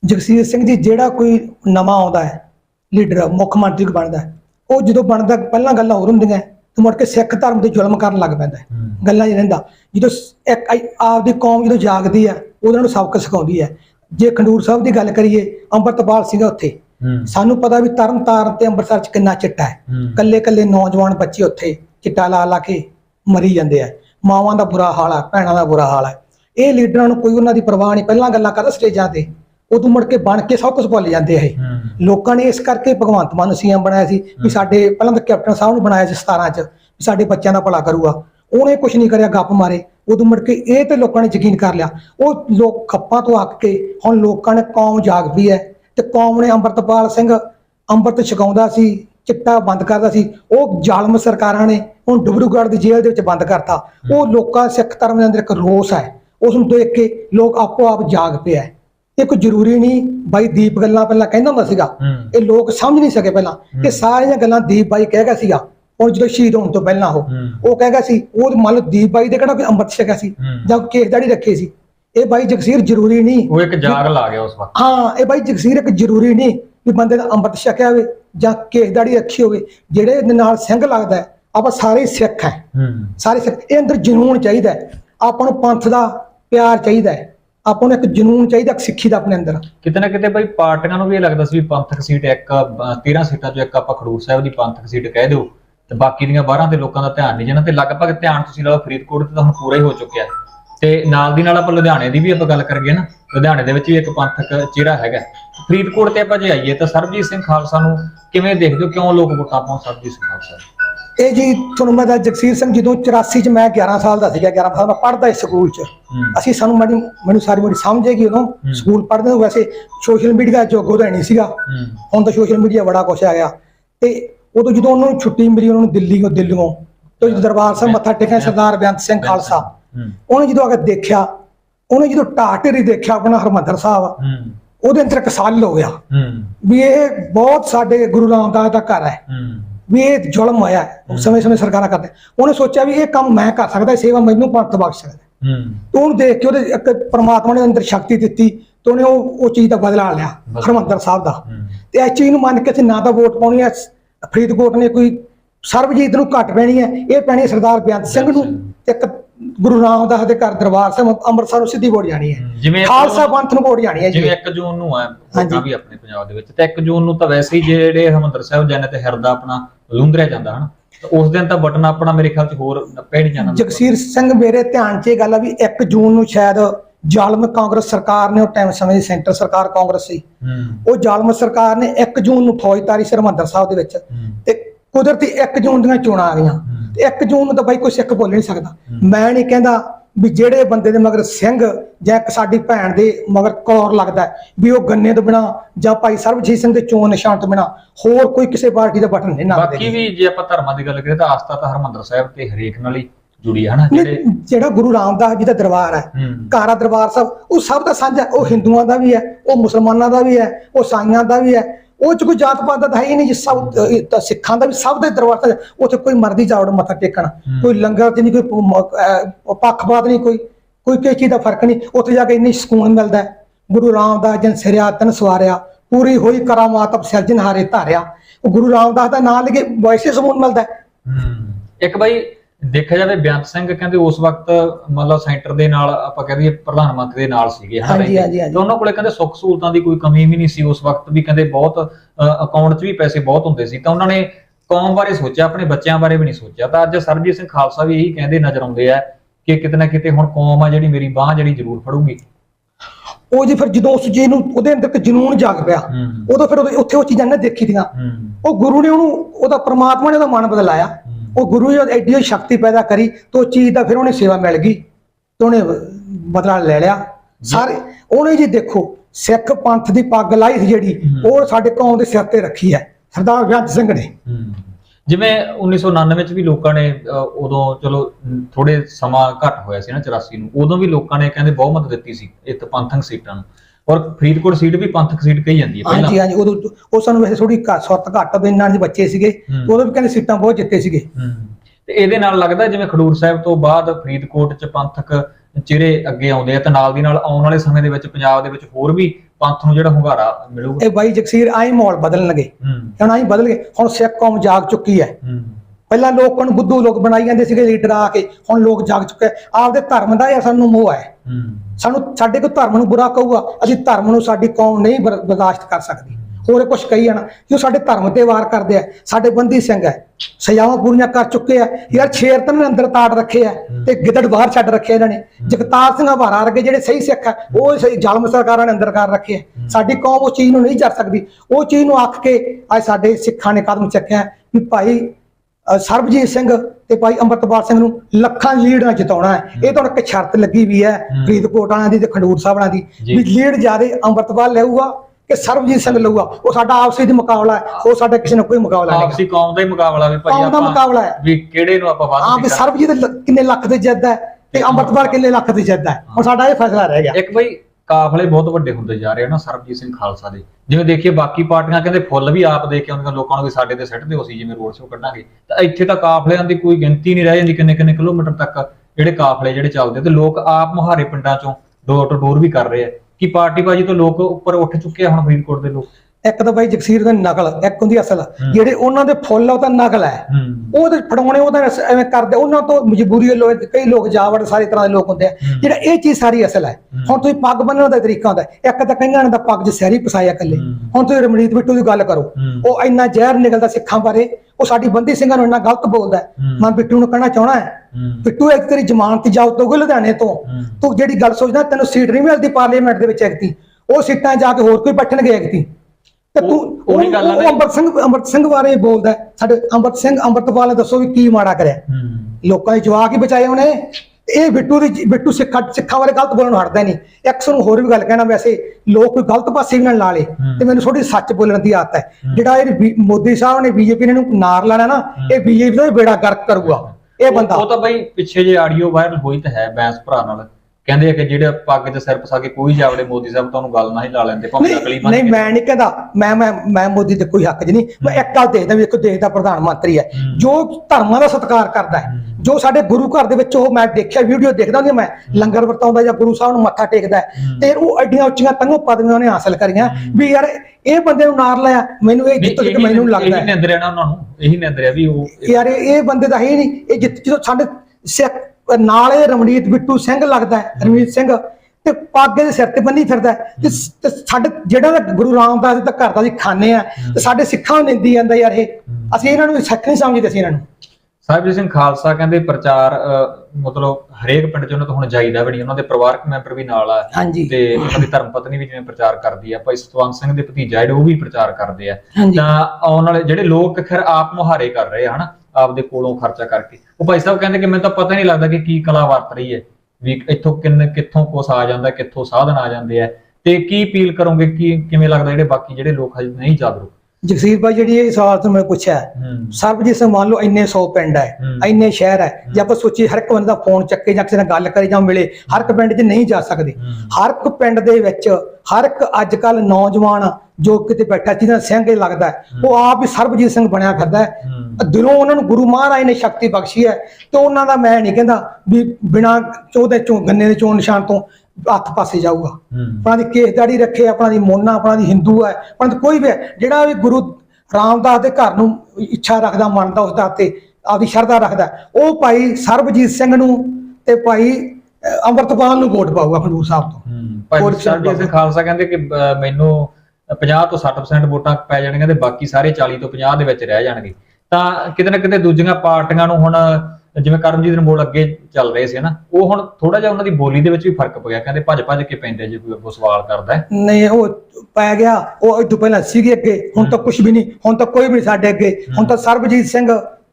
ਜਗਸੀਰ ਸਿੰਘ ਜੀ ਜਿਹੜਾ ਕੋਈ ਨਵਾਂ ਆਉਂਦਾ ਹੈ ਲੀਡਰ ਮੁੱਖ ਮੰਤਰੀ ਬਣਦਾ ਹੈ, ਉਹ ਜਦੋਂ ਬਣਦਾ ਪਹਿਲਾਂ ਗੱਲਾਂ ਹੋਰ ਹੁੰਦੀਆਂ ਤੇ ਮੁੜ ਕੇ ਸਿੱਖ ਧਰਮ ਤੇ ਜ਼ੁਲਮ ਕਰਨ ਲੱਗ ਪੈਂਦਾ ਹੈ। ਗੱਲਾਂ 'ਚ ਰਹਿੰਦਾ। ਜਦੋਂ ਇੱਕ ਆਪਦੀ ਕੌਮ ਜਦੋਂ ਜਾਗਦੀ ਹੈ ਉਹਨਾਂ ਨੂੰ ਸਬਕ ਸਿਖਾਉਂਦੀ ਹੈ। ਜੇ ਖੰਡੂਰ ਸਾਹਿਬ ਦੀ ਗੱਲ ਕਰੀਏ ਅੰਮ੍ਰਿਤਪਾਲ ਸਿੰਘ ਉੱਥੇ। ਹੂੰ ਸਾਨੂੰ ਪਤਾ ਵੀ ਤਰਨ ਤਾਰਨ ਤੇ ਅੰਮ੍ਰਿਤਸਰ 'ਚ ਕਿੰਨਾ ਚਿੱਟਾ ਹੈ। ਕੱਲੇ ਕੱਲੇ ਨੌਜਵਾਨ ਬੱਚੇ ਉੱਥੇ ਚਿੱਟਾ ਲਾ ਲਾ ਕੇ ਮਰੀ ਜਾਂਦੇ ਆ। ਮਾਵਾਂ ਦਾ ਬੁਰਾ ਹਾਲ ਆ ਭੈਣਾਂ ਦਾ ਬੁਰਾ ਹਾਲ ਹੈ ਇਹ ਲੀਡਰਾਂ ਨੂੰ ਕੋਈ ਉਹਨਾਂ ਦੀ ਪਰਵਾਹ ਨਹੀਂ। ਪਹਿਲਾਂ ਗੱਲਾਂ ਕਰਦਾ ਸਟੇਜਾਂ ਤੇ। ਉਦੋਂ ਮੁੜ ਕੇ ਬਣ ਕੇ ਸਭ ਕੁਝ ਭੁੱਲ ਜਾਂਦੇ ਆ ਇਹ। ਲੋਕਾਂ ਨੇ ਇਸ ਕਰਕੇ ਭਗਵੰਤ ਮਾਨ ਨੂੰ ਸੀਐਮ ਬਣਾਇਆ ਸੀ ਵੀ ਸਾਡੇ ਪਹਿਲਾਂ ਤਾਂ ਕੈਪਟਨ ਸਾਹਿਬ ਨੂੰ ਬਣਾਇਆ ਸੀ 17 ਚ ਵੀ ਸਾਡੇ ਬੱਚਿਆਂ ਦਾ ਭਲਾ ਕਰੂਗਾ। ਉਹਨੇ ਕੁਝ ਨਹੀਂ ਕਰਿਆ ਗੱਪ ਮਾਰੇ। ਉਦੋਂ ਮੁੜ ਕੇ ਇਹ ਤੇ ਲੋਕਾਂ ਨੇ ਯਕੀਨ ਕਰ ਲਿਆ। ਉਹ ਲੋਕ ਖੱਪਾਂ ਤੋਂ ਅੱਕ ਕੇ ਹੁਣ ਲੋਕਾਂ ਨੇ ਕੌਮ ਜਾਗ ਪਈ ਹੈ। ਤੇ ਕੌਮ ਨੇ ਅੰਮ੍ਰਿਤਪਾਲ ਸਿੰਘ ਅੰਮ੍ਰਿਤ ਛਕਾਉਂਦਾ ਸੀ ਚਿੱਟਾ ਬੰਦ ਕਰਦਾ ਸੀ ਉਹ ਜ਼ਾਲਮ ਸਰਕਾਰਾਂ ਨੇ ਹੁਣ ਡੁਬਰੂਗੜ੍ਹ ਦੀ ਜੇਲ੍ਹ ਦੇ ਵਿੱਚ ਬੰਦ ਕਰਤਾ। ਉਹ ਲੋਕਾਂ ਸਿੱਖ ਧਰਮ ਦੇ ਅੰਦਰ ਇੱਕ ਰੋਸ ਹੈ ਉਸ ਨੂੰ ਦੇਖ ਕੇ ਲੋਕ ਆਪੋ ਆਪ ਜਾਗ ਪਿਆ ਹੈ। ਇਹ ਕੋਈ ਜ਼ਰੂਰੀ ਨਹੀਂ ਬਾਈ ਦੀਪ ਗੱਲਾਂ ਪਹਿਲਾਂ ਕਹਿੰਦਾ ਹੁੰਦਾ ਸੀਗਾ ਇਹ ਲੋਕ ਸਮਝ ਨਹੀਂ ਸਕੇ ਪਹਿਲਾਂ। ਇਹ ਸਾਰੀਆਂ ਗੱਲਾਂ ਦੀਪ ਬਾਈ ਕਹਿ ਗਿਆ ਸੀਗਾ ਹੁਣ ਜਦੋਂ ਸ਼ਹੀਦ ਹੋਣ ਤੋਂ ਪਹਿਲਾਂ ਉਹ। ਉਹ ਕਹਿ ਗਿਆ ਸੀ ਉਹ ਮੰਨ ਲਓ ਦੀਪ ਬਾਈ ਦੇ ਕਿਹੜਾ ਕੋਈ ਅੰਮ੍ਰਿਤ ਛਕਿਆ ਸੀ। ਜਾਂ ਕੇਸਦਾੜੀ ਰੱਖੇ ਸੀ। ਇਹ ਬਾਈ ਜਗਸੀਰ ਜ਼ਰੂਰੀ ਨਹੀਂ ਉਹ ਇੱਕ ਜਾਗ ਲਾ ਗਿਆ ਉਸ ਵਕਤ। ਹਾਂ ਇਹ ਬਾਈ ਜਗਸੀਰ ਇੱਕ ਜ਼ਰੂਰੀ ਨਹੀਂ ਵੀ ਬੰਦੇ ਦਾ ਅੰਮ੍ਰਿਤ ਛਕਿਆ ਹੋਵੇ ਜਾਂ ਕੇਸਦਾੜੀ ਰੱਖੀ ਹੋਵੇ ਜਿਹੜੇ ਨਾਲ ਸਿੰਘ ਲੱਗਦਾ ਆਪਾਂ ਸਾਰੇ ਸਿੱਖ ਹੈ। ਸਾਰੇ ਸਿੱਖ ਇਹ ਅੰਦਰ ਜਨੂਨ ਚਾਹੀਦਾ। ਆਪਾਂ ਨੂੰ ਪੰਥ ਦਾ ਪਿਆਰ ਚਾਹੀਦਾ ਹੈ। ਆਪਾਂ ਨੂੰ ਇੱਕ ਜਨੂਨ ਚਾਹੀਦਾ ਇੱਕ ਸਿੱਖੀ ਦਾ ਆਪਣੇ ਅੰਦਰ। ਕਿਤੇ ਨਾ ਕਿਤੇ ਬਈ ਪਾਰਟੀਆਂ ਨੂੰ ਵੀ ਇਹ ਲੱਗਦਾ ਸੀ ਵੀ ਪੰਥਕ ਸੀਟ ਇੱਕ ਅ, 13 ਸੀਟਾਂ ਚੋਂ ਇੱਕ ਆਪਾਂ ਖਡੂਰ ਸਾਹਿਬ ਦੀ ਪੰਥਕ ਸੀਟ ਕਹਿ ਦਿਓ। ਤੇ ਬਾਕੀ ਦੀਆਂ 12 ਤੇ ਲੋਕਾਂ ਦਾ ਧਿਆਨ ਨਹੀਂ ਜਾਣਾ ਤੇ ਲਗਭਗ ਧਿਆਨ ਤੁਸੀਂ ਲਾ ਲਓ ਫਰੀਦਕੋਟ ਤੇ ਤਾਂ ਹੁਣ ਪੂਰਾ ਹੀ ਹੋ ਚੁੱਕਿਆ। ਤੇ ਨਾਲ ਦੀ ਨਾਲ ਆਪਾਂ ਲੁਧਿਆਣੇ ਦੀ ਵੀ ਆਪਾਂ ਗੱਲ ਕਰੀਏ ਨਾ ਲੁਧਿਆਣੇ ਦੇ ਵਿੱਚ ਵੀ ਇੱਕ ਪੰਥਕ ਚਿਹਰਾ ਹੈਗਾ। ਫਰੀਦਕੋਟ ਤੇ ਆਪਾਂ ਜੇ ਆਈਏ ਤਾਂ ਸਰਬਜੀਤ ਸਿੰਘ ਖਾਲਸਾ ਨੂੰ ਕਿਵੇਂ ਦੇਖਦੇ ਹੋ? ਕਿਉਂ ਲੋਕ ਵੋਟਾਂ ਪਾਉਣ ਸਰਬਜੀਤ ਸਿੰਘ ਖਾਲਸਾ? ਇਹ ਜੀ ਤੁਹਾਨੂੰ ਮੈਂ ਦੱਸ ਜਗਸੀਰ ਸਿੰਘ ਜਦੋਂ 84 ਚ ਮੈਂ 11 ਸਾਲ ਦਾ ਸੀਗਾ 11 ਸਾਲ ਮੈਂ ਪੜ੍ਹਦਾ ਇਸ ਸਕੂਲ ਚ। ਅਸੀਂ ਸਾਨੂੰ ਮੈਨੂੰ ਮੈਨੂੰ ਸਾਰੀ ਮੇਰੀ ਸਮਝ ਹੈਗੀ ਉਦੋਂ। ਸਕੂਲ ਪੜ੍ਹਦੇ ਹੋਏ ਵੈਸੇ ਸੋਸ਼ਲ ਮੀਡੀਆ ਦਾ ਉਹਦਾ ਨਹੀਂ ਸੀਗਾ। ਹੁਣ ਤਾਂ ਸੋਸ਼ਲ ਮੀਡੀਆ ਬੜਾ ਕੁਛ ਆ ਗਿਆ ਤੇ ਉਦੋਂ ਜਦੋਂ ਉਹਨਾਂ ਨੂੰ ਛੁੱਟੀ ਮਿਲੀ ਉਹਨਾਂ ਨੂੰ ਦਿੱਲੀ ਤੋਂ ਦਿੱਲੀੋਂ ਤੋਂ ਦਰਬਾਰ ਸਾਹਿਬ ਮੱਥਾ ਟੇਕਿਆ ਸਰਦਾਰ ਬੇਅੰਤ ਸਿੰਘ ਖਾਲਸਾ। ਉਹਨੇ ਜਦੋਂ ਆ ਕੇ ਦੇਖਿਆ ਉਹਨੇ ਜਦੋਂ ਢਾਟੇਰੀ ਦੇਖਿਆ ਆਪਣਾ ਹਰਮੰਦਰ ਸਾਹਿਬ ਉਹਦੇ ਅੰਦਰ ਇੱਕ ਸੱਲ ਹੋ ਗਿਆ। ਵੀ ਇਹ ਬਹੁਤ ਸਾਡੇ ਗੁਰੂ ਰਾਮਦਾਸ ਦਾ ਘਰ ਹੈ। ਵੀ ਇਹ ਜ਼ੁਲਮ ਹੋਇਆ ਸਮੇਂ ਸਮੇਂ ਸਰਕਾਰਾਂ ਕਰਦੇ। ਉਹਨੇ ਸੋਚਿਆ ਵੀ ਇਹ ਕੰਮ ਮੈਂ ਕਰ ਸਕਦਾ ਸੇਵਾ ਮੈਨੂੰ ਪੰਥ ਬਖਸ਼ ਸਕਦਾ। ਤੇ ਉਹਨੂੰ ਦੇਖ ਕੇ ਉਹਦੇ ਇੱਕ ਪ੍ਰਮਾਤਮਾ ਨੇ ਅੰਦਰ ਸ਼ਕਤੀ ਦਿੱਤੀ ਤੇ ਉਹਨੇ ਉਹ ਉਹ ਚੀਜ਼ ਦਾ ਬਦਲਾ ਲਿਆ। ਹਰਮੰਦਰ ਸਾਹਿਬ ਦਾ। ਤੇ ਇਸ ਚੀਜ਼ ਨੂੰ ਮੰਨ ਕੇ ਅਸੀਂ ਨਾ ਤਾਂ ਵੋਟ ਪਾਉਣੀ ਹੈ। ਫਰੀਦਕੋਟ ਨੇ ਕੋਈ ਸਰਬਜੀਤ ਨੂੰ ਘੱਟ ਪੈਣੀ ਹੈ। ਇਹ ਪੈਣੀ ਸਰਦਾਰ ਬੇਅੰਤ ਸਿੰਘ ਨੂੰ। ਤੇ ਇੱਕ ਗੁਰੂ ਰਾਮਦਾਸ ਦੇ ਘਰ ਦਰਬਾਰ ਸਾਹਿਬ ਅੰਮ੍ਰਿਤਸਰ ਨੂੰ ਸਿੱਧੀ ਵੋਟ ਜਾਣੀ ਹੈ। ਜਿਵੇਂ ਖਾਲਸਾ ਪੰਥ ਨੂੰ ਵੋਟ ਜਾਣੀ ਹੈ ਜਿਵੇਂ 1 ਜੂਨ ਨੂੰ ਆ ਵੀ ਆਪਣੇ ਪੰਜਾਬ ਦੇ ਵਿੱਚ। ਤੇ 1 ਜੂਨ ਨੂੰ ਤਾਂ ਵੈਸੇ ਹੀ ਜਿਹੜੇ ਹਰਿਮੰਦਰ ਸਾਹਿਬ ਜਾਣੇ ਤੇ ਹਿਰਦਾ ਆਪਣਾ ਲੁੰਦਰਿਆ ਜਾਂਦਾ ਹਨ? ਤਾਂ ਉਸ ਦਿਨ ਤਾਂ ਬਟਨ ਆਪਣਾ ਮੇਰੇ ਖਿਆਲ ਚ ਹੋਰ ਨੱਪਿਆ ਨਹੀਂ ਜਾਣਾ। ਜਗਸੀਰ ਸਿੰਘ ਮੇਰੇ ਧਿਆਨ 'ਚ ਇਹ ਗੱਲ ਆ ਵੀ 1 ਜੂਨ ਨੂੰ ਸ਼ਾਇਦ ਜ਼ਾਲਮ ਕਾਂਗਰਸ ਸਰਕਾਰ ਨੇ ਉਹ ਟਾਈਮ ਸਮੇਂ ਦੀ ਸੈਂਟਰ ਸਰਕਾਰ ਕਾਂਗਰਸ ਸੀ। ਉਹ ਜ਼ਾਲਮ ਸਰਕਾਰ ਨੇ 1 ਜੂਨ ਨੂੰ ਫੌਜਦਾਰੀ ਸਰਮੰਦਰ ਸਾਹਿਬ ਦੇ ਵਿੱਚ। ਤੇ ਕੁਦਰਤੀ 1 ਜੂਨ ਦੀਆਂ ਚੋਣਾਂ ਆ ਗਈਆਂ। 1 ਜੂਨ ਨੂੰ ਤਾਂ ਬਾਈ ਕੋਈ ਸਿੱਖ ਬੋਲ ਨਹੀਂ ਸਕਦਾ। ਮੈਂ ਨਹੀਂ ਕਹਿੰਦਾ ਵੀ ਜਿਹੜੇ ਬੰਦੇ ਦੇ ਮਗਰ ਸਿੰਘ ਜਾਂ ਇੱਕ ਸਾਡੀ ਭੈਣ ਦੇ ਮਗਰ ਕੌਰ ਲੱਗਦਾ ਵੀ ਉਹ ਗੰਨੇ ਤੋਂ ਬਿਨਾ ਜਾਂ ਭਾਈ ਸਰਬਜੀਤ ਸਿੰਘ ਦੇ ਚੋਣ ਨਿਸ਼ਾਨ ਤੋਂ ਬਿਨਾ ਹੋਰ ਕੋਈ ਕਿਸੇ ਪਾਰਟੀ ਦਾ ਬਟਨ ਨਹੀਂ ਬਾਕੀ ਨੱਪਦੇ ਵੀ ਜੇ ਆਪਾਂ ਧਰਮਾਂ ਦੀ ਗੱਲ ਕਰੀਏ ਤਾਂ ਆਸਥਾ ਤਾਂ ਹਰਿਮੰਦਰ ਸਾਹਿਬ ਤੇ ਹਰੇਕ ਨਾਲ ਹੀ ਜੁੜੀ ਹੈ ਹਨਾ ਜਿਹੜੇ ਜਿਹੜਾ ਗੁਰੂ ਰਾਮਦਾਸ ਜੀ ਦਾ ਦਰਬਾਰ ਹੈ ਹੂੰ। ਕਾਰਾ ਦਰਬਾਰ ਸਾਹਿਬ ਉਹ ਸਭ ਦਾ ਸਾਂਝਾ ਉਹ ਹਿੰਦੂਆਂ ਦਾ ਵੀ ਹੈ ਉਹ ਮੁਸਲਮਾਨਾਂ ਦਾ ਵੀ ਹੈ ਉਹ ਸਾਈਆਂ ਦਾ ਵੀ ਹੈ ਉਹ ਚ ਕੋਈ ਜਾਤ ਪਾਤ ਦਾ ਹੈ ਹੀ ਨਹੀਂ ਜੀ ਸਭ ਤਾਂ ਸਿੱਖਾਂ ਦਾ ਵੀ ਸਭ ਦੇ ਦਰਬਾਰ ਸਾਹਿਬ ਉੱਥੇ ਕੋਈ ਮਰਦੀ ਜਾਵੜ ਮੱਥਾ ਟੇਕਣ ਕੋਈ ਲੰਗਰ ਤੇ ਨਹੀਂ ਕੋਈ ਮ- ਅਹ, ਪੱਖਪਾਤ ਨਹੀਂ ਕੋਈ ਕੋਈ ਕਿਸੇ ਚੀਜ਼ ਦਾ ਫ਼ਰਕ ਨਹੀਂ ਉੱਥੇ ਜਾ ਕੇ ਇੰਨੀ ਸਕੂਨ ਮਿਲਦਾ ਹੈ। ਗੁਰੂ ਰਾਮਦਾਸ ਜਨ ਸਿਰਿਆ ਤਨ ਸਵਾਰਿਆ ਪੂਰੀ ਹੋਈ ਕਰਾਮਾਤ ਅਬ ਸਿਰਜਣਹਾਰੇ ਧਾਰਿਆ ਉਹ ਗੁਰੂ ਰਾਮਦਾਸ ਦਾ ਨਾਮ ਲੈ ਕੇ ਵੈਸੇ ਸਕੂਨ ਮਿਲਦਾ। ਹੂੰ ਇੱਕ ਬਾਈ ਦੇਖਿਆ ਜਾਵੇ ਬੇਅੰਤ ਸਿੰਘ ਕਹਿੰਦੇ ਉਸ ਵਕਤ ਮਤਲਬ ਸੈਂਟਰ ਦੇ ਨਾਲ ਆਪਾਂ ਕਹਿ ਦਈਏ ਪ੍ਰਧਾਨ ਮੰਤਰੀ ਦੇ ਨਾਲ ਸੀਗੇ ਹਨਾ ਹਾਂਜੀ। ਹਾਂਜੀ। ਤੇ ਉਹਨਾਂ ਕੋਲੇ ਕਹਿੰਦੇ ਸੁੱਖ ਸਹੂਲਤਾਂ ਦੀ ਕੋਈ ਕਮੀ ਵੀ ਨਹੀਂ ਸੀ ਉਸ ਵਕਤ ਵੀ ਕਹਿੰਦੇ ਬਹੁਤ ਅਕਾਊਂਟ 'ਚ ਵੀ ਪੈਸੇ ਬਹੁਤ ਹੁੰਦੇ ਸੀ। ਤਾਂ ਉਹਨਾਂ ਨੇ ਕੌਮ ਬਾਰੇ ਸੋਚਿਆ ਆਪਣੇ ਬੱਚਿਆਂ ਬਾਰੇ ਵੀ ਨਹੀਂ ਸੋਚਿਆ। ਤਾਂ ਅੱਜ ਸਰਬਜੀਤ ਸਿੰਘ ਖਾਲਸਾ ਵੀ ਇਹੀ ਕਹਿੰਦੇ ਨਜ਼ਰ ਆਉਂਦੇ ਆ ਕਿ ਕਿਤੇ ਨਾ ਕਿਤੇ ਹੁਣ ਕੌਮ ਆ ਜਿਹੜੀ ਮੇਰੀ ਬਾਹ ਜਿਹੜੀ ਜ਼ਰੂਰ ਫੜੂਗੀ। ਉਹ ਜੀ ਫਿਰ ਜਦੋਂ ਉਸ ਚੀਜ਼ ਨੂੰ ਉਹਦੇ ਅੰਦਰ ਇੱਕ ਜਨੂਨ ਜਾਗ ਪਿਆ ਹੂੰ। ਉਦੋਂ ਫਿਰ ਉੱਥੇ ਉਹ ਚੀਜ਼ਾਂ ਨੇ ਦੇਖੀ ਦੀਆਂ। ਹੂੰ। ਉਹ ਗੁਰੂ ਨੇ ਉਹਨੂੰ ਉਹਦਾ ਪ੍ਰਮਾਤਮਾ ਨੇ ਉਹਦਾ ਮਨ ਬਦਲਾਇਆ। ਉਹ ਗੁਰੂ ਨੇ ਐਡੀ ਹੋਈ ਸ਼ਕਤੀ ਪੈਦਾ ਕਰੀ ਤੇ ਉਹ ਚੀਜ਼ ਦਾ ਫਿਰ ਉਹਨੇ ਸੇਵਾ ਮਿਲ ਗਈ ਤੇ ਉਹਨੇ ਬਦਲਾ ਲੈ ਲਿਆ। ਸਾਰੇ ਉਹਨੇ ਜੀ ਦੇਖੋ ਸਿੱਖ ਪੰਥ ਦੀ ਪੱਗ ਲਾਈ ਸੀ ਜਿਹੜੀ ਉਹ ਸਾਡੇ ਕੌਮ ਦੇ ਸਿਰ ਤੇ ਰੱਖੀ ਹੈ। ਸਰਦਾਰ ਬੇਅੰਤ ਸਿੰਘ ਨੇ। ਜਿਵੇਂ 1999 ਵਿੱਚ ਵੀ ਲੋਕਾਂ ਨੇ ਉਦੋਂ ਚਲੋ ਥੋੜੇ ਸਮਾਂ ਘੱਟ ਹੋਇਆ ਸੀ ਨਾ 84 ਨੂੰ ਉਦੋਂ ਵੀ ਲੋਕਾਂ ਨੇ ਕਹਿੰਦੇ ਬਹੁਮਤ ਦਿੱਤੀ ਸੀ ਇੱਕ ਪੰਥਕ ਸੀਟਾਂ ਨੂੰ। ਔਰ ਫਰੀਦਕੋਟ ਸੀਟ ਵੀ ਪੰਥਕ ਸੀਟ ਕਹੀ ਜਾਂਦੀ ਹੈ ਹਾਂਜੀ ਪਹਿਲਾਂ। ਹਾਂਜੀ ਉਦੋਂ ਉਹ ਸਾਨੂੰ ਵੈਸੇ ਥੋੜੀ ਸੁਰਤ ਘੱਟ ਨਾਲ ਦੇ ਬੱਚੇ ਸੀਗੇ। ਹੂੰ। ਉਦੋਂ ਵੀ ਕਹਿੰਦੇ ਸੀਟਾਂ ਬਹੁਤ ਜਿੱਤੇ ਸੀਗੇ। ਹੂੰ। ਤੇ ਇਹਦੇ ਨਾਲ ਲੱਗਦਾ ਜਿਵੇਂ ਖਡੂਰ ਸਾਹਿਬ ਤੋਂ ਬਾਅਦ ਫਰੀਦਕੋਟ ਚ ਪੰਥਕ ਚਿਹਰੇ ਅੱਗੇ ਆਉਂਦੇ ਆ ਤੇ ਨਾਲ ਦੀ ਨਾਲ ਆਉਣ ਵਾਲੇ ਸਮੇਂ ਦੇ ਵਿੱਚ ਪੰਜਾਬ ਦੇ ਵਿੱਚ ਹੋਰ ਵੀ ਪੰਥ ਨੂੰ ਜਿਹੜਾ ਹੁੰਗਾਰਾ ਮਿਲੂਗਾ। ਇਹ ਬਾਈ ਜਗਸੀਰ ਆਈ ਮਾਹੌਲ ਬਦਲਣਗੇ। ਹੂੰ। ਹੁਣ ਆਈ ਬਦਲ ਗਏ। ਹੁਣ ਸਿੱਖ ਕੌਮ ਜਾਗ ਚੁੱਕੀ ਹੈ। ਹੂੰ। ਪਹਿਲਾਂ ਲੋਕਾਂ ਨੂੰ ਬੁੱਧੂ ਲੋਕ ਬਣਾਈ ਜਾਂਦੇ ਸੀਗੇ ਲੀਡਰ ਆ ਕੇ ਹੁਣ ਲੋਕ ਜਾਗ ਚੁੱਕੇ। ਆਪਦੇ ਧਰਮ ਦਾ ਇਹ ਸਾਨੂੰ ਮੋਹ ਹੈ। ਸਾਨੂੰ ਸਾਡੇ ਕੋ ਧਰਮ ਨੂੰ ਬੁਰਾ ਕਹੂਗਾ ਅਸੀਂ ਧਰਮ ਨੂੰ ਸਾਡੀ ਕੌਮ ਨਹੀਂ ਬਰ- ਬਰਦਾਸ਼ਤ ਕਰ ਸਕਦੀ। ਹੋਰ ਕੁਝ ਕਹੀ ਜਾਣਾ ਜੋ ਸਾਡੇ ਧਰਮ ਤੇ ਵਾਰ ਕਰਦੇ ਆ ਸਾਡੇ ਬੰਦੀ ਸਿੰਘ ਹੈ ਸਜ਼ਾਵਾਂ ਪੂਰੀਆਂ ਕਰ ਚੁੱਕੇ ਆ ਯਾਰ ਸ਼ੇਰ ਤਾਂ ਨੇ ਅੰਦਰ ਤਾੜ ਰੱਖੇ ਆ ਤੇ ਗਿੱਦੜ ਬਾਹਰ ਛੱਡ ਰੱਖੇ ਇਹਨਾਂ ਨੇ। ਜਗਤਾਰ ਸਿੰਘ ਹਵਾਰਾ ਵਰਗੇ ਜਿਹੜੇ ਸਹੀ ਸਿੱਖ ਆ ਉਹ ਸਹੀ ਜ਼ਾਲਮ ਸਰਕਾਰਾਂ ਨੇ ਅੰਦਰ ਕਰ ਰੱਖੇ ਆ। ਸਾਡੀ ਕੌਮ ਉਹ ਚੀਜ਼ ਨੂੰ ਨਹੀਂ ਜਰ ਸਕਦੀ। ਉਹ ਚੀਜ਼ ਨੂੰ ਆਖ ਕੇ ਅੱਜ ਸਾਡੇ ਸਿੱਖਾਂ ਨੇ ਕਦਮ ਚੱਕਿਆ ਵੀ ਭਾਈ ਸਰਬਜੀਤ ਸਿੰਘ ਤੇ ਭਾਈ ਅੰਮ੍ਰਿਤਪਾਲ ਸਿੰਘ ਨੂੰ ਲੱਖਾਂ ਲੀਡ ਨਾਲ ਜਿਤਾਉਣਾ ਹੈ। ਇਹ ਤਾਂ ਇੱਕ ਸ਼ਰਤ ਲੱਗੀ ਵੀ ਹੈ ਫਰੀਦਕੋਟ ਵਾਲਿਆਂ ਦੀ ਤੇ ਖੰਡੂਰ ਸਾਹਿਬ ਵਾਲਿਆਂ ਦੀ। ਵੀ ਲੀਡ ਜਿਆਦੇ ਅੰਮ੍ਰਿਤਪਾਲ ਲਊਗਾ ਕਿ ਸਰਬਜੀਤ ਸਿੰਘ ਲਊਗਾ। ਉਹ ਸਾਡਾ ਆਪਸੀ ਦੀ ਮੁਕਾਬਲਾ ਹੈ ਉਹ ਸਾਡਾ ਕਿਸੇ ਨਾਲ ਕੋਈ ਮੁਕਾਬਲਾ ਨਹੀਂ ਆਪਸੀ ਕੌਮ ਦਾ ਹੀ ਮੁਕਾਬਲਾ ਵੀ ਭਾਈ ਦਾ ਮੁਕਾਬਲਾ ਹੈ। ਵੀ ਕਿਹੜੇ ਨੂੰ ਆਪਾਂ ਹਾਂ ਵੱਧ ਵੀ ਸਰਬਜੀਤ ਕਿੰਨੇ ਲੱਖ ਦੇ ਜਿੱਦ ਹੈ ਤੇ ਅੰਮ੍ਰਿਤਪਾਲ ਕਿੰਨੇ ਲੱਖ ਦੇ ਜਿੱਦ ਹੈ। ਹੁਣ ਸਾਡਾ ਇਹ ਫੈਸਲਾ ਰਹਿ ਗਿਆ। ਇੱਕ ਬਈ ਕਾਫਲੇ ਬਹੁਤ ਵੱਡੇ ਹੁੰਦੇ ਜਾ ਰਹੇ ਆ ਸਰਬਜੀਤ ਸਿੰਘ ਖਾਲਸਾ ਦੇ। ਜਿਵੇਂ ਦੇਖੀਏ ਬਾਕੀ ਪਾਰਟੀਆਂ ਕਹਿੰਦੇ ਫੁੱਲ ਵੀ ਆਪ ਦੇ ਕੇ ਆਉਂਦੀਆਂ, ਲੋਕਾਂ ਨੂੰ ਵੀ ਸਾਡੇ ਤੇ ਸਿੱਟ ਦਿਓ ਸੀ ਜਿਵੇਂ ਰੋਡ ਸ਼ੋਅ ਕੱਢਾਂਗੇ। ਤਾਂ ਇੱਥੇ ਤਾਂ ਕਾਫਲਿਆਂ ਦੀ ਕੋਈ ਗਿਣਤੀ ਨਹੀਂ ਰਹਿ ਜਾਂਦੀ ਕਿੰਨੇ ਕਿੰਨੇ ਕਿਲੋਮੀਟਰ ਤੱਕ ਜਿਹੜੇ ਕਾਫਲੇ ਜਿਹੜੇ ਚੱਲਦੇ ਤੇ ਲੋਕ ਆਪ ਮੁਹਾਰੇ ਪਿੰਡਾਂ ਚੋਂ ਡੋਰ ਟੂ ਡੋਰ ਵੀ ਕਰ ਰਹੇ ਆ। ਕਿ ਪਾਰਟੀ ਬਾਜੀ ਤੋਂ ਲੋਕ ਉੱਪਰ ਉੱਠ ਚੁੱਕੇ ਆ ਹੁਣ ਫਰੀਦਕੋਟ ਦੇ ਲੋਕ? ਇੱਕ ਤਾਂ ਬਾਈ ਜਗਸੀਰ ਦਾ ਨਕਲ ਇੱਕ ਹੁੰਦੀ ਅਸਲ। ਜਿਹੜੇ ਉਹਨਾਂ ਦੇ ਫੁੱਲ ਉਹ ਤਾਂ ਨਕਲ ਹੈ। ਉਹ ਤੇ ਫੜਾਉਣੇ ਉਹ ਤਾਂ ਐਵੇਂ ਕਰਦੇ ਉਹਨਾਂ ਤੋਂ ਮਜਬੂਰੀ ਲੋਕ ਕਈ ਲੋਕ ਜਾਵੜ ਸਾਰੇ ਤਰ੍ਹਾਂ ਦੇ ਲੋਕ ਹੁੰਦੇ ਆ। ਜਿਹੜਾ ਇਹ ਚੀਜ਼ ਸਾਰੀ ਅਸਲ ਹੈ। ਹੁਣ ਤੁਸੀਂ ਪੱਗ ਬੰਨਣ ਦਾ ਤਰੀਕਾ ਹੁੰਦਾ। ਇੱਕ ਤਾਂ ਕਈਆਂ ਨੇ ਤਾਂ ਪੱਗ 'ਚ ਸਹਿਰੀ ਪਸਾਇਆ ਇਕੱਲੇ। ਹੁਣ ਤੁਸੀਂ ਰਮਣੀਤ ਬਿੱਟੂ ਦੀ ਗੱਲ ਕਰੋ। ਉਹ ਇੰਨਾ ਜ਼ਹਿਰ ਨਿਕਲਦਾ ਸਿੱਖਾਂ ਬਾਰੇ। ਉਹ ਸਾਡੀ ਬੰਦੀ ਸਿੰਘਾਂ ਨੂੰ ਇੰਨਾ ਗਲਤ ਬੋਲਦਾ। ਮੈਂ ਬਿੱਟੂ ਨੂੰ ਕਹਿਣਾ ਚਾਹਣਾ ਹੈ ਬਿੱਟੂ ਇੱਕ ਤੇਰੀ ਜ਼ਮਾਨਤ ਜਾਓ ਤੋਂ ਲੁਧਿਆਣੇ ਤੋਂ। ਤੂੰ ਜਿਹੜੀ ਗੱਲ ਸੋਚਦਾ ਤੈਨੂੰ ਸੀਟ ਨਹੀਂ ਮਿਲਦੀ ਪਾਰਲੀਮੈਂਟ ਦੇ ਵਿੱਚ ਐਕਤੀ ਉਹ ਸੀਟਾਂ ਜਾ ਕੇ ਹੋਰ ਕੋਈ ਬੈਠਣਗੇ ਐਕਤੀ ਤੇ ਤੂੰ ਉਹ- ਗੱਲ ਨਾ। ਅੰਮ੍ਰਿਤ ਸਿੰਘ ਅੰਮ੍ਰਿਤ ਸਿੰਘ ਬਾਰੇ ਬੋਲਦਾ ਹੈ। ਸਾਡੇ ਅੰਮ੍ਰਿਤ ਸਿੰਘ ਅੰਮ੍ਰਿਤਪਾਲ ਨੇ ਦੱਸੋ ਵੀ ਕੀ ਮਾੜਾ ਕਰਿਆ। ਹੂੰ। ਲੋਕਾਂ ਦੇ ਜਵਾਕ ਹੀ ਬਚਾਏ ਉਹਨੇ ਇਹ ਬਿੱਟੂ ਦੀ ਬਿੱਟੂ ਸਿੱਖਾਂ ਸਿੱਖਾਂ ਬਾਰੇ ਗਲਤ ਬੋਲਣ ਨੂੰ ਹਟਦਾ ਨਹੀਂ। ਇੱਕ ਸਾਨੂੰ ਹੋਰ ਵੀ ਗੱਲ ਕਹਿਣਾ ਵੈਸੇ ਲੋਕ ਕੋਈ ਗਲਤ ਪਾਸੇ ਵੀ ਨਾ ਲਾ ਲੇ ਹੂੰ। ਤੇ ਮੈਨੂੰ ਥੋੜੀ ਸੱਚ ਬੋਲਣ ਦੀ ਆਦਤ ਹੈ। ਜਿਹੜਾ ਇਹ ਮੋਦੀ ਸਾਹਿਬ ਨੇ ਬੀਜੇਪੀ ਨੇ ਇਹਨੂੰ ਨਾਰ ਲਾਣਾ ਨਾ ਇਹ ਬੀਜੇਪੀ ਦਾ ਬੇੜਾ ਗਰਕ ਕਰੂਗਾ। ਇਹ ਬੰਦਾ। ਉਹ ਤਾਂ ਬਈ ਪਿੱਛੇ ਜੇ ਆਡੀਓ ਵਾਇਰਲ ਹੋਈ ਤਾਂ ਹੈ ਬੈਂਸ ਭਰਾ ਨਾਲ। ਕਹਿੰਦੇ ਆ ਕਿ ਜਿਹੜੇ ਪੱਗ 'ਚ ਸਿਰ ਪਸਾ ਕੇ ਕੋਈ ਜਾਵੜੇ ਮੋਦੀ ਸਾਹਿਬ ਤੁਹਾਨੂੰ ਗੱਲ ਨਾ ਹੀ ਲਾ ਲੈਂਦੇ ਭਾਵੇਂ ਅਗਲੀ ਮੰਨ ਨਹੀਂ। ਮੈਂ ਨਹੀਂ ਕਹਿੰਦਾ ਮੈਂ ਮੈਂ ਮੈਂ ਮੋਦੀ ਤੇ ਕੋਈ ਹੱਕ 'ਚ ਨਹੀਂ ਮੈਂ ਇੱਕ ਗੱਲ ਦੇਖਦਾ ਵੀ ਇੱਕ ਦੇਸ਼ ਦਾ ਪ੍ਰਧਾਨ ਮੰਤਰੀ ਹੈ। ਜੋ ਧਰਮਾਂ ਦਾ ਸਤਿਕਾਰ ਕਰਦਾ ਹੈ। ਜੋ ਸਾਡੇ ਗੁਰੂ ਘਰ ਦੇ ਵਿੱਚ ਉਹ ਮੈਂ ਦੇਖਿਆ ਵੀਡੀਓ ਦੇਖਦਾ ਹੁੰਦਾ ਮੈਂ ਲੰਗਰ ਵਰਤਾਉਂਦਾ ਜਾਂ ਗੁਰੂ ਸਾਹਿਬ ਨੂੰ ਮੱਥਾ ਟੇਕਦਾ। ਤੇ ਉਹ ਐਡੀਆਂ ਉੱਚੀਆਂ ਤੰਗੋ ਪਦਵੀਆਂ ਉਹਨੇ ਹਾਸਲ ਕਰੀਆਂ ਵੀ ਯਾਰ ਇਹ ਬੰਦੇ ਨੂੰ ਨਾਰ ਲਿਆ ਮੈਨੂੰ ਇਹ ਜਿੱਤ ਜਿੱਤ ਮੈਨੂੰ ਲੱਗਦਾ ਇਹੀ ਹੈ ਨਿੰਦਰਿਆ ਨਾ ਉਹਨਾਂ ਨੂੰ ਇਹੀ ਨਿੰਦਰਿਆ ਵੀ ਉਹ ਯਾਰ ਇਹ ਬੰਦੇ ਦਾ ਹੈ ਹੀ ਨਹੀਂ ਇਹ ਜਿੱਤ ਜਦੋਂ ਸਾਡੇ ਸਿੱਖ ਨਾਲ ਇਹ ਰਮਣੀਤ ਬਿੱਟੂ ਸਿੰਘ ਲੱਗਦਾ ਹੈ ਰਮਣੀਤ ਸਿੰਘ ਤੇ ਪੱਗ ਦੇ ਸਿਰ ਤੇ ਬੰਨੀ ਫਿਰਦਾ ਤੇ ਸਾਡੇ ਜਿਹੜਾ ਗੁਰੂ ਰਾਮਦਾਸ ਦਾ ਘਰ ਦਾ ਅਸੀਂ ਖਾਣੇ ਆ ਤੇ ਸਾਡੇ ਸਿੱਖਾਂ ਨੂੰ ਨਿੰਦੀ ਜਾਂਦਾ ਯਾਰ ਇਹ। ਅਸੀਂ ਇਹਨਾਂ ਨੂੰ ਸਿੱਖ ਨਹੀਂ ਸਮਝਦੇ ਅਸੀਂ ਇਹਨਾਂ ਨੂੰ। ਸਾਹਿਬਜੀਤ ਸਿੰਘ ਖਾਲਸਾ ਕਹਿੰਦੇ ਪ੍ਰਚਾਰ ਮਤਲਬ ਹਰੇਕ ਪਿੰਡ 'ਚ ਉਹਨਾਂ ਤੋਂ ਹੁਣ ਜਾਈਦਾ ਵੀ ਨਹੀਂ ਉਹਨਾਂ ਦੇ ਪਰਿਵਾਰਕ ਮੈਂਬਰ ਵੀ ਨਾਲ ਆ। ਤੇ ਉਹਨਾਂ ਦੀ ਧਰਮ ਪਤਨੀ ਵੀ ਜਿਵੇਂ ਪ੍ਰਚਾਰ ਕਰਦੀ ਆ ਭਾਈ ਸਤਵੰਤ ਸਿੰਘ ਦੇ ਭਤੀਜਾ ਜਿਹੜੇ ਉਹ ਵੀ ਪ੍ਰਚਾਰ ਕਰਦੇ ਆ। ਤਾਂ ਆਉਣ ਵਾਲੇ ਜਿਹੜੇ ਲੋਕ ਖੈਰ ਆਪ ਮੁਹਾਰੇ ਕਰ ਰਹੇ ਆ ਹਨਾ? ਆਪਦੇ ਕੋਲੋਂ ਖਰਚਾ ਕਰਕੇ। ਉਹ ਭਾਈ ਸਾਹਿਬ ਕਹਿੰਦੇ ਕਿ ਮੈਨੂੰ ਤਾਂ ਪਤਾ ਹੀ ਨਹੀਂ ਲੱਗਦਾ ਕਿ ਕੀ ਕਲਾ ਵਰਤ ਰਹੀ ਹੈ। ਵੀ ਇੱਥੋਂ ਕਿੰਨ, ਕਿੱਥੋਂ ਕੁਛ ਆ ਜਾਂਦਾ, ਕਿੱਥੋਂ ਸਾਧਨ ਆ ਜਾਂਦੇ ਆ। ਤੇ ਕੀ ਅਪੀਲ ਕਰੋਗੇ? ਕੀ, ਕਿਵੇਂ ਲੱਗਦਾ ਜਿਹੜੇ ਬਾਕੀ ਜਿਹੜੇ ਲੋਕ ਹਜੇ ਨਹੀਂ ਜਾਗਰੂਕ? ਜਗਸੀਰ ਭਾਈ ਜਿਹੜੀ ਇਹ ਸਵਾਲ ਤੋਂ ਮੈਂ ਪੁੱਛਿਆ ਸਰਬਜੀਤ ਸਿੰਘ ਮੰਨ ਲਓ ਇੰਨੇ 100 ਪਿੰਡ ਹੈ। ਇੰਨੇ ਸ਼ਹਿਰ ਹੈ ਜੇ ਆਪਾਂ ਸੋਚੀਏ ਹਰ ਇੱਕ ਬੰਦਾ ਫੋਨ ਚੱਕੇ ਜਾਂ ਕਿਸੇ ਨਾਲ ਗੱਲ ਕਰੇ ਜਾਂ ਮਿਲੇ ਹਰ ਇੱਕ ਪਿੰਡ 'ਚ ਨਹੀਂ ਜਾ ਸਕਦੇ। ਹਰ ਇੱਕ ਪਿੰਡ ਦੇ ਵਿੱਚ ਹਰ ਇੱਕ ਅੱਜ ਕੱਲ ਨੌਜਵਾਨ ਜੋ ਕਿਤੇ ਬੈਠਾ ਜਿਹਦਾ ਸਿੰਘ ਲੱਗਦਾ ਉਹ ਆਪ ਹੀ ਸਰਬਜੀਤ ਸਿੰਘ ਬਣਿਆ ਹੂੰ। ਦਿਲੋਂ ਉਹਨਾਂ ਨੂੰ ਗੁਰੂ ਮਹਾਰਾਜ ਨੇ ਸ਼ਕਤੀ ਬਖਸ਼ੀ ਹੈ ਤੇ ਉਹਨਾਂ ਦਾ ਮੈਂ ਨਹੀਂ ਕਹਿੰਦਾ ਵੀ ਬਿਨਾ ਚੋਦੇ ਚੋਂ ਗੰਨੇ ਦੇ ਚੋਣ ਨਿਸ਼ਾਨ ਤੋਂ ਹੱਥ ਪਾਸੇ ਜਾਊਗਾ। ਆਪਣਾ ਦੀ ਕੇਸਦਾੜੀ ਰੱਖੇ ਆਪਣਾ ਦੀ ਮੋਨਾ ਆਪਣਾ ਦੀ ਹਿੰਦੂ ਹੈ। ਪਰ ਕੋਈ ਵੀ ਹੈ, ਜਿਹੜਾ ਵੀ ਗੁਰੂ ਰਾਮਦਾਸ ਦੇ ਘਰ ਨੂੰ ਇੱਛਾ ਰੱਖਦਾ ਮੰਨਦਾ ਉਸ ਦਾ ਤੇ ਆਪਦੀ ਸ਼ਰਧਾ ਰੱਖਦਾ ਉਹ ਭਾਈ ਸਰਬਜੀਤ ਸਿੰਘ ਨੂੰ ਤੇ ਭਾਈ ਅਹ, ਅੰਮ੍ਰਿਤਪਾਲ ਨੂੰ ਵੋਟ ਪਾਊਗਾ ਖਡੂਰ ਸਾਹਿਬ ਤੋਂ। ਹੂੰ ਭਾਈ ਹੋਰ ਸਰਬਜੀਤ ਸਿੰਘ ਖਾਲਸਾ ਕਹਿੰਦੇ ਕਿ ਅਹ, ਮੈਨੂੰ 50 ਤੋਂ 60% ਵੋਟਾਂ ਪੈ ਜਾਣਗੀਆਂ ਤੇ ਬਾਕੀ ਸਾਰੇ 40 ਤੋਂ 50 ਦੇ ਵਿੱਚ ਰਹਿ ਜਾਣਗੇ। ਤਾਂ ਕਿਤੇ ਨਾ ਕਿਤੇ ਦੂਜੀਆਂ ਪਾਰਟੀਆਂ ਨੂੰ ਹੁਣ ਜਿਵੇਂ ਕਰਮਜੀਤ ਅਨਮੋਲ ਅੱਗੇ ਚੱਲ ਰਹੇ ਸੀ ਹਨਾ ਉਹ ਹੁਣ ਥੋੜਾ ਜਿਹਾ ਉਹਨਾਂ ਦੀ ਬੋਲੀ ਦੇ ਵਿੱਚ ਵੀ ਫ਼ਰਕ ਪਿਆ ਕਹਿੰਦੇ ਭੱਜ ਭੱਜ ਕੇ ਪੈਂਦੇ ਜੇ ਕੋਈ ਅੱਗੋਂ ਸਵਾਲ ਕਰਦਾ ਹੈ। ਨਹੀਂ ਉਹ ਪੈ ਗਿਆ ਉਹ ਤੋਂ ਪਹਿਲਾਂ ਸੀਗੇ ਅੱਗੇ ਹੁਣ ਤਾਂ ਕੁਝ ਵੀ ਨਹੀਂ ਹੁਣ ਤਾਂ ਕੋਈ ਵੀ ਨਹੀਂ ਸਾਡੇ ਅੱਗੇ ਹੁਣ ਤਾਂ ਸਰਬਜੀਤ ਸਿੰਘ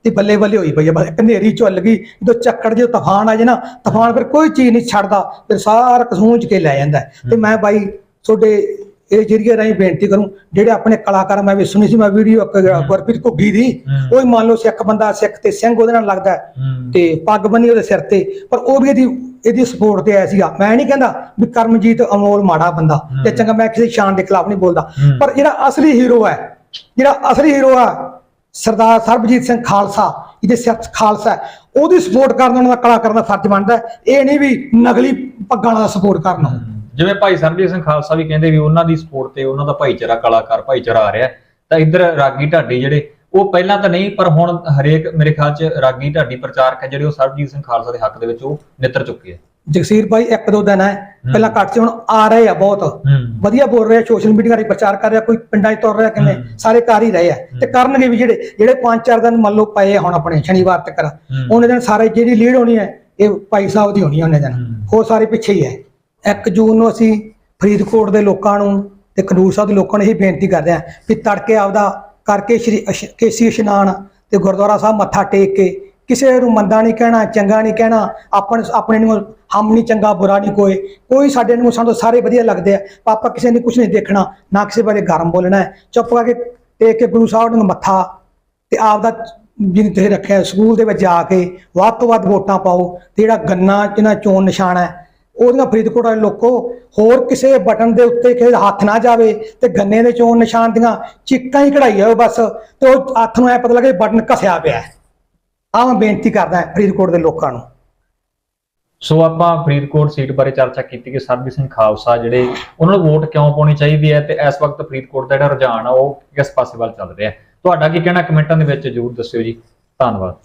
ਦੀ ਬੱਲੇ ਬੱਲੇ ਹੋਈ ਪਈ ਹੈ ਬਸ ਹਨੇਰੀ ਝੁੱਲ ਗਈ ਜਦੋਂ ਚੱਕੜ ਜੇ ਤੂਫਾਨ ਆ ਜੇ ਨਾ ਤੂਫਾਨ ਫਿਰ ਕੋਈ ਚੀਜ਼ ਨਹੀਂ ਛੱਡਦਾ ਫਿਰ ਸਾਰਾ ਕਸੂੰਜ ਕੇ ਲੈ ਜਾਂਦਾ। ਤੇ ਮੈਂ ਬਾਈ ਤੁਹਾਡੇ ਇਹ ਜਰੀਏ ਰਾਹੀਂ ਬੇਨਤੀ ਕਰੂੰ ਜਿਹੜੇ ਆਪਣੇ ਕਲਾਕਾਰ ਮੈਂ ਵੀ ਸੁਣੀ ਸੀ ਮੈਂ ਵੀਡੀਓ ਗੁਰਪ੍ਰੀਤ ਘੁੱਗੀ ਦੀ ਹੂੰ। ਉਹ ਹੀ ਮੰਨ ਲਓ ਸਿੱਖ ਬੰਦਾ ਸਿੱਖ ਤੇ ਸਿੰਘ ਉਹਦੇ ਨਾਲ ਲੱਗਦਾ ਹੈ। ਹੂੰ ਤੇ ਪੱਗ ਬੰਨੀ ਉਹਦੇ ਸਿਰ ਤੇ ਪਰ ਉਹ ਵੀ ਇਹਦੀ ਇਹਦੀ ਸਪੋਰਟ ਤੇ ਆਇਆ ਸੀਗਾ ਮੈਂ ਨਹੀਂ ਕਹਿੰਦਾ ਵੀ ਕਰਮਜੀਤ ਅਮੋਲ ਮਾੜਾ ਬੰਦਾ ਤੇ ਚੰਗਾ ਮੈਂ ਕਿਸੇ ਸ਼ਾਨ ਦੇ ਖਿਲਾਫ ਨਹੀਂ ਬੋਲਦਾ ਹੂੰ। ਪਰ ਜਿਹੜਾ ਅਸਲੀ ਹੀਰੋ ਹੈ ਜਿਹੜਾ ਅਸਲੀ ਹੀਰੋ ਆ ਸਰਦਾਰ ਸਰਬਜੀਤ ਸਿੰਘ ਖਾਲਸਾ ਇਹਦੇ ਸਿਰ ਖਾਲਸਾ ਹੈ, ਉਹਦੀ ਸਪੋਰਟ ਕਰਨਾ ਉਹਨਾਂ ਦਾ ਕਲਾਕਾਰ ਦਾ ਫਰਜ਼ ਬਣਦਾ ਹੈ। ਇਹ ਨਹੀਂ ਵੀ ਨਕਲੀ ਪੱਗਾਂ ਦਾ ਸਪੋਰਟ ਕਰਨਾ ਜਿਵੇਂ ਭਾਈ ਸਰਬਜੀਤ ਸਿੰਘ ਖਾਲਸਾ ਵੀ ਕਹਿੰਦੇ ਵੀ ਉਹਨਾਂ ਦੀ ਸਪੋਰਟ ਤੇ ਉਹਨਾਂ ਦਾ ਭਾਈਚਾਰਾ ਕਲਾਕਾਰ ਭਾਈਚਾਰਾ ਆ ਰਿਹਾ। ਤਾਂ ਇੱਧਰ ਰਾਗੀ ਢਾਡੀ ਜਿਹੜੇ ਉਹ ਪਹਿਲਾਂ ਤਾਂ ਨਹੀਂ ਪਰ ਹੁਣ ਹਰੇਕ ਮੇਰੇ ਖਿਆਲ 'ਚ ਰਾਗੀ ਢਾਡੀ ਪ੍ਰਚਾਰਕ ਹੈ ਜਿਹੜੇ ਉਹ ਸਰਬਜੀਤ ਸਿੰਘ ਖਾਲਸਾ ਦੇ ਹੱਕ ਦੇ ਵਿੱਚ ਉਹ ਨਿੱਤਰ ਚੁੱਕੇ ਆ। ਜਗਸੀਰ ਭਾਈ ਇੱਕ ਦੋ ਦਿਨ ਹੈ ਪਹਿਲਾਂ ਘੱਟ ਸੀ ਹੁਣ ਆ ਰਹੇ ਆ ਬਹੁਤ। ਵਧੀਆ ਬੋਲ ਰਹੇ ਆ ਸੋਸ਼ਲ ਮੀਡੀਆ ਰਾਹੀਂ ਪ੍ਰਚਾਰ ਕਰ ਰਿਹਾ ਕੋਈ ਪਿੰਡਾਂ 'ਚ ਤੁਰ ਰਿਹਾ ਕਿਵੇਂ? ਸਾਰੇ ਕਰ ਹੀ ਰਹੇ ਆ। ਤੇ ਕਰਨਗੇ ਵੀ ਜਿਹੜੇ ਜਿਹੜੇ ਪੰਜ ਚਾਰ ਦਿਨ ਮੰਨ ਲਓ ਪਏ ਹੁਣ ਆਪਣੇ ਸ਼ਨੀਵਾਰ ਤੱਕ। ਉਹਨੇ ਦਿਨ ਸਾਰੇ ਜਿਹੜੀ ਲੀਡ ਹੋਣੀ ਹੈ ਇਹ ਭਾਈ ਸਾਹਿਬ ਦੀ ਹੋਣੀ ਹੈ ਉਹਨੇ ਦਿਨ। ਹੋਰ ਸਾਰੇ ਪਿੱਛੇ ਹੀ ਹੈ। 1 ਜੂਨ ਨੂੰ ਅਸੀਂ ਫਰੀਦਕੋਟ ਦੇ ਲੋਕਾਂ ਨੂੰ ਤੇ ਖਡੂਰ ਸਾਹਿਬ ਦੇ ਲੋਕਾਂ ਨੂੰ ਇਹ ਬੇਨਤੀ ਕਰਦੇ ਹਾਂ ਵੀ ਤੜਕੇ ਆਪਦਾ ਕਰਕੇ ਸ਼੍ਰੀ ਅਸ਼- ਕੇਸੀ ਇਸ਼ਨਾਨ ਤੇ ਗੁਰਦੁਆਰਾ ਸਾਹਿਬ ਮੱਥਾ ਟੇਕ ਕੇ ਕਿਸੇ ਨੂੰ ਮੰਦਾ ਨਹੀਂ ਕਹਿਣਾ, ਚੰਗਾ ਨਹੀਂ ਕਹਿਣਾ, ਆਪਣੇ ਆਪਣੇ ਨੂੰ ਹਮ ਨਹੀਂ ਚੰਗਾ, ਬੁਰਾ ਨਹੀਂ ਕੋਈ ਕੋਈ ਸਾਡੇ ਨੂੰ ਸਾਨੂੰ ਸਾਰੇ ਵਧੀਆ ਲੱਗਦੇ ਆ ਪਾਪਾ ਕਿਸੇ ਨੇ ਕੁਝ ਨਹੀਂ ਦੇਖਣਾ, ਨਾ ਕਿਸੇ ਬਾਰੇ ਗਰਮ ਬੋਲਣਾ ਹੈ। ਚੁੱਪ ਕਰਕੇ ਟੇਕ ਕੇ ਗੁਰੂ ਸਾਹਿਬ ਨੂੰ ਮੱਥਾ ਤੇ ਆਪਦਾ ਜਿਹਨੂੰ ਤੁਸੀਂ ਰੱਖਿਆ, ਸਕੂਲ ਦੇ ਵਿੱਚ ਜਾ ਕੇ ਵੱਧ ਤੋਂ ਵੱਧ ਵੋਟਾਂ ਪਾਓ ਤੇ ਜਿਹੜਾ ਗੰਨਾ ਜਿਹਨਾਂ ਚੋਣ ਨਿਸ਼ਾਨ ਹੈ ਉਹਦੀਆਂ ਫਰੀਦਕੋਟ ਵਾਲੇ ਲੋਕੋ, ਹੋਰ ਕਿਸੇ ਬਟਨ ਦੇ ਉੱਤੇ ਕਿਸੇ ਦਾ ਹੱਥ ਨਾ ਜਾਵੇ ਤੇ ਗੰਨੇ ਦੇ ਚੋਣ ਨਿਸ਼ਾਨ ਦੀਆਂ ਚਿੱਕਾਂ ਹੀ ਕਢਾਈ ਜਾਓ ਬਸ, ਤੇ ਉਹ ਹੱਥ ਨੂੰ ਐ ਪਤਾ ਲੱਗੇ ਬਟਨ ਘਸਿਆ ਪਿਆ ਹੈ। ਮੈਂ ਬੇਨਤੀ ਕਰਦਾ ਫਰੀਦਕੋਟ ਦੇ ਲੋਕਾਂ ਨੂੰ। ਸੋ ਆਪਾਂ ਫਰੀਦਕੋਟ ਸੀਟ ਬਾਰੇ ਚਰਚਾ ਕੀਤੀ ਕਿ ਸਰਬੀ ਸਿੰਘ ਖਾਲਸਾ ਜਿਹੜੇ, ਉਹਨਾਂ ਨੂੰ ਵੋਟ ਕਿਉਂ ਪਾਉਣੀ ਚਾਹੀਦੀ ਹੈ ਤੇ ਇਸ ਵਕਤ ਫਰੀਦਕੋਟ ਦਾ ਜਿਹੜਾ ਰੁਝਾਨ ਆ, ਉਹ ਕਿਸ ਪਾਸੇ ਵੱਲ ਚੱਲ ਰਿਹਾ ਤੁਹਾਡਾ ਕੀ ਕਹਿਣਾ ਕਮੈਂਟਾਂ ਦੇ ਵਿੱਚ ਜਰੂਰ ਦੱਸਿਓ ਜੀ। ਧੰਨਵਾਦ।